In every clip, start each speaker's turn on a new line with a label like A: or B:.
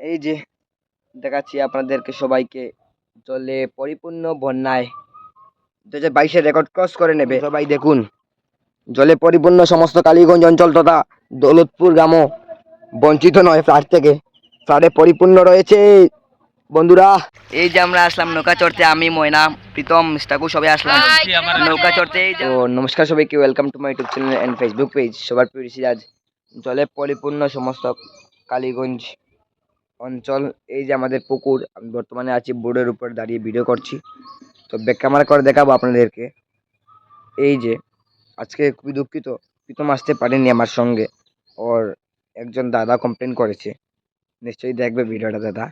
A: এই যে দেখাচ্ছি আপনাদেরকে সবাইকে জলে পরিপূর্ণ বন্যায়। দু হাজার বাইশের রেকর্ড ক্রস করে নেবে। সবাই দেখুন জলে পরিপূর্ণ সমস্ত কালীগঞ্জ অঞ্চল তথা দৌলতপুর গ্রামও বঞ্চিত নয় ফ্লাড থেকে। ফ্লাডে পরিপূর্ণ রয়েছে। বন্ধুরা এই যে আমরা আসলাম নৌকা চড়তে আমি ময়না প্রীতম মিস্টাকু সবাই আসলাম। নৌকা চড়তে তো নমস্কার সবাইকে welcome to my YouTube channel and Facebook page সবার প্রিয় ঋষিরাজ। জলে পরিপূর্ণ সমস্ত কালীগঞ্জ অঞ্চল, এই যে আমাদের পুকুর, আমি বর্তমানে আছি বোর্ডের উপর দাঁড়িয়ে ভিডিও করছি। তো ক্যামেরা করে দেখাবো আপনাদেরকে। এই যে, আজকে খুবই দুঃখিত, প্রীতম আসতে পারেনি আমার সঙ্গে। ওর একজন দাদা কমপ্লেন করেছে। নিশ্চয়ই দেখবে ভিডিওটা দাদা।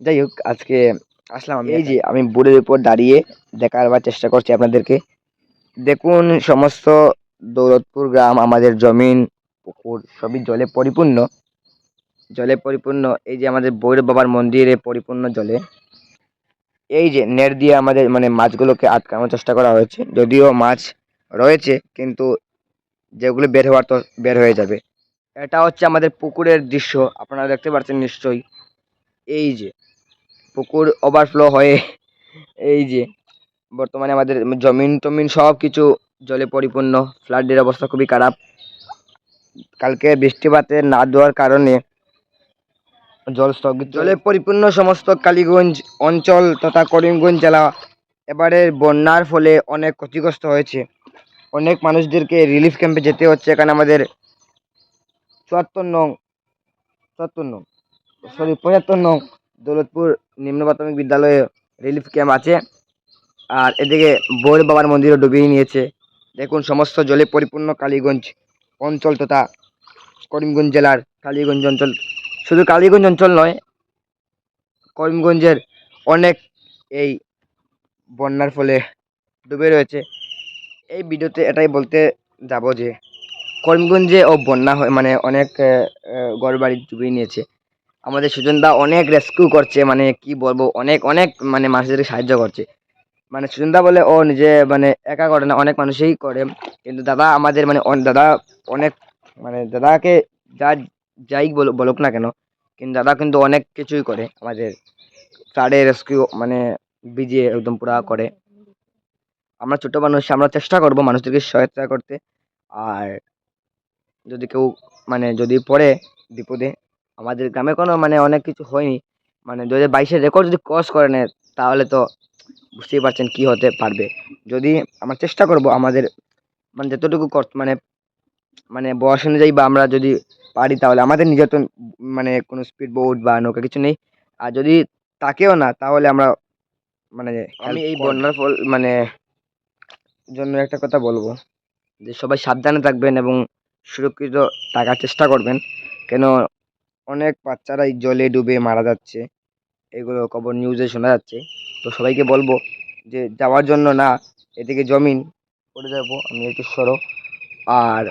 A: যাই হোক, আজকে আসলাম আমি। এই যে, আমি বোর্ডের উপর দাঁড়িয়ে দেখাবার চেষ্টা করছি আপনাদেরকে। দেখুন, সমস্ত দৌলতপুর গ্রাম, আমাদের জমিন, পুকুর, সবই জলে পরিপূর্ণ। জলে পরিপূর্ণ, এই যে আমাদের ভৈরব বাবার মন্দিরে পরিপূর্ণ জলে, এই যে নেট দিয়ে আমাদের মানে মাছগুলোকে আটকানোর চেষ্টা করা হয়েছে। যদিও মাছ রয়েছে, কিন্তু যেগুলো বের হওয়ার তো বের হয়ে যাবে। এটা হচ্ছে আমাদের পুকুরের দৃশ্য, আপনারা দেখতে পাচ্ছেন নিশ্চয়ই। এই যে পুকুর ওভারফ্লো হয়ে, এই যে বর্তমানে আমাদের জমিন টমিন সব কিছু জলে পরিপূর্ণ ফ্লাডের অবস্থা খুবই খারাপ। কালকে বৃষ্টিপাতে না দেওয়ার কারণে জল স্থগিত জলে পরিপূর্ণ সমস্ত কালীগঞ্জ অঞ্চল তথা করিমগঞ্জ জেলা এবারের বন্যার ফলে অনেক ক্ষতিগ্রস্ত হয়েছে। অনেক মানুষদেরকে রিলিফ ক্যাম্পে যেতে হচ্ছে। এখানে আমাদের চুয়াত্তর নং চুয়াত্তর নং সরি পঁচাত্তর নং দৌলতপুর নিম্ন প্রাথমিক বিদ্যালয়ে রিলিফ ক্যাম্প আছে। আর এদিকে বৌর বাবার মন্দিরও ডুবিয়ে নিয়েছে। দেখুন, সমস্ত জলে পরিপূর্ণ কালীগঞ্জ অঞ্চল তথা করিমগঞ্জ জেলার কালীগঞ্জ অঞ্চল শুধু কালীগঞ্জ অঞ্চল নয়, করিমগঞ্জের অনেক এই বন্যার ফলে ডুবে রয়েছে। এই ভিডিওতে এটাই বলতে যাব যে, করিমগঞ্জে ও বন্যা হয় মানে অনেক ঘর বাড়ি ডুবিয়ে নিয়েছে। আমাদের সুজনদা অনেক রেস্কিউ করছে মানে কি বলব, অনেক অনেক মানে মানুষদেরকে সাহায্য করছে। মানে সুজনদা বলে ও নিজে মানে একা করে না, অনেক মানুষই করে। কিন্তু দাদা আমাদের মানে দাদা অনেক মানে দাদাকে যা যাই বলুক বলুক না কেন, কিন্তু দাদা কিন্তু অনেক কিছুই করে আমাদের। ফ্লাডে রেস্কিউ মানে ভিজিয়ে একদম পুরা করে। আমরা ছোট মানুষ, আমরা চেষ্টা করব মানুষদেরকে সহায়তা করতে। আর যদি কেউ মানে যদি পড়ে বিপদে, আমাদের গ্রামে কোনো মানে অনেক কিছু হয়নি। মানে দু হাজার বাইশের রেকর্ড যদি ক্রস করে নেয়, তাহলে তো বুঝতেই পারছেন কি হতে পারবে। যদি আমরা চেষ্টা করব আমাদের মানে যতটুকু মানে মানে বয়স অনুযায়ী বা আমরা যদি পারি তাহলে আমাদের নিজের তো মানে কোনো স্পিড বোট বা নৌকা কিছু নেই। আর যদি তাকেও না তাহলে আমরা মানে আমি এই বন্যার ফল মানে জন্য একটা কথা বলব যে সবাই সাবধানে থাকবেন এবং সুরক্ষিত থাকার চেষ্টা করবেন। কেন অনেক বাচ্চারাই জলে ডুবে মারা যাচ্ছে এগুলো খবর নিউজে শোনা যাচ্ছে। তো সবাইকে বলব যে যাওয়ার জন্য না এদিকে জমিন পড়ে যাব আমি একটু সরো। আর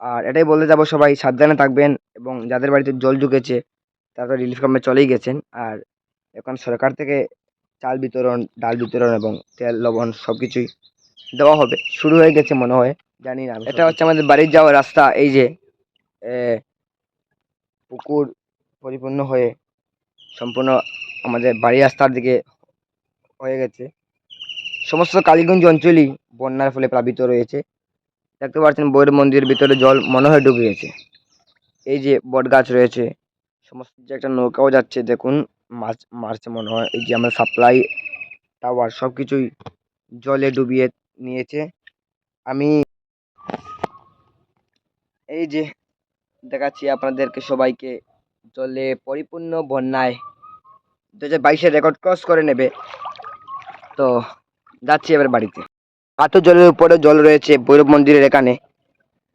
A: আর এটাই বলতে যাব সবাই সাবধানে থাকবেন এবং যাদের বাড়িতে জল ঢুকেছে, তারা রিলিফ ক্যাম্পে চলেই গেছেন। আর এখন সরকার থেকে চাল বিতরণ, ডাল বিতরণ এবং তেল, লবণ সব কিছুই দেওয়া হবে। শুরু হয়ে গেছে মনে হয়, জানি না। এটা হচ্ছে আমাদের বাড়ির যাওয়ার রাস্তা, এই যে পুকুর পরিপূর্ণ হয়ে সম্পূর্ণ আমাদের বাড়ি রাস্তার দিকে হয়ে গেছে। সমস্ত কালীগঞ্জ অঞ্চলই বন্যার ফলে প্লাবিত রয়েছে। দেখতে পাচ্ছেন বইয়ের মন্দিরের ভিতরে জল মনে হয় ডুবে গেছে এই যে বট গাছ রয়েছে, সমস্ত যে একটা নৌকাও যাচ্ছে, দেখুন, মাছ মারছে মনে হয়। এই যে আমরা সাপ্লাই টাওয়ার সব কিছুই জলে ডুবিয়ে নিয়েছে। আমি এই যে দেখাচ্ছি আপনাদেরকে সবাইকে, জলে পরিপূর্ণ বন্যায়। দু হাজার বাইশের রেকর্ড ক্রস করে নেবে। তো যাচ্ছি এবার বাড়িতে। এত জলের উপরে জল রয়েছে, ভৈরব মন্দিরের এখানে।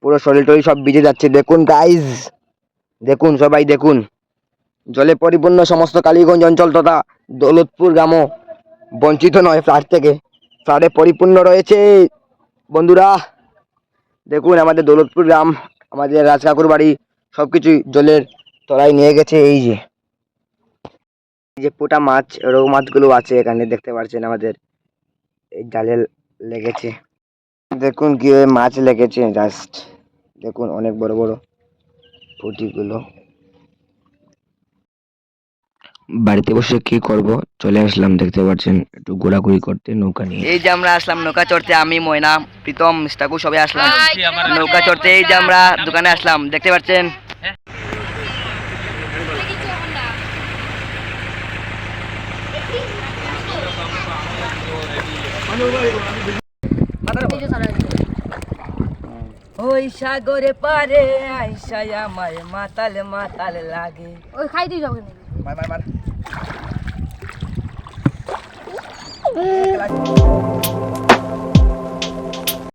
A: পুরো শরীর টরি সব ভিজে যাচ্ছে। দেখুন গাইজ দেখুন, সবাই দেখুন। জলে পরিপূর্ণ সমস্ত কালীগঞ্জ অঞ্চল তথা দৌলতপুর গ্রামও বঞ্চিত নয় ফ্লাড থেকে। ফ্লাডে পরিপূর্ণ রয়েছে। বন্ধুরা, দেখুন, আমাদের দৌলতপুর গ্রাম, আমাদের রাজকাকুর বাড়ি সব কিছুই জলের তলায় নিয়ে গেছে। এই যে যে পোটা মাছ, রৌ মাছগুলো আছে এখানে, দেখতে পাচ্ছেন আমাদের। এই জালে লেগেছে। দেখুন কি মাছ লেগেছে জাস্ট দেখুন অনেক বড় বড়
B: পুঁটিগুলো। বাড়িতে বসে কি করব? চলে আসলাম দেখতে পাচ্ছেন একটু ঘোরাঘুরি করতে নৌকা নিয়ে। এই যে আমরা আসলাম নৌকা চড়তে আমি ময়না প্রীতম মিস্টাকু সবাই আসলাম। নৌকা চড়তে এই যে আমরা দোকানে আসলাম দেখতে পাচ্ছেন? ওই সাগরে পারে আইসা আমার মাতাল মাতাল লাগে।
C: ওই খাই দিই যাবে
B: মার মার মার।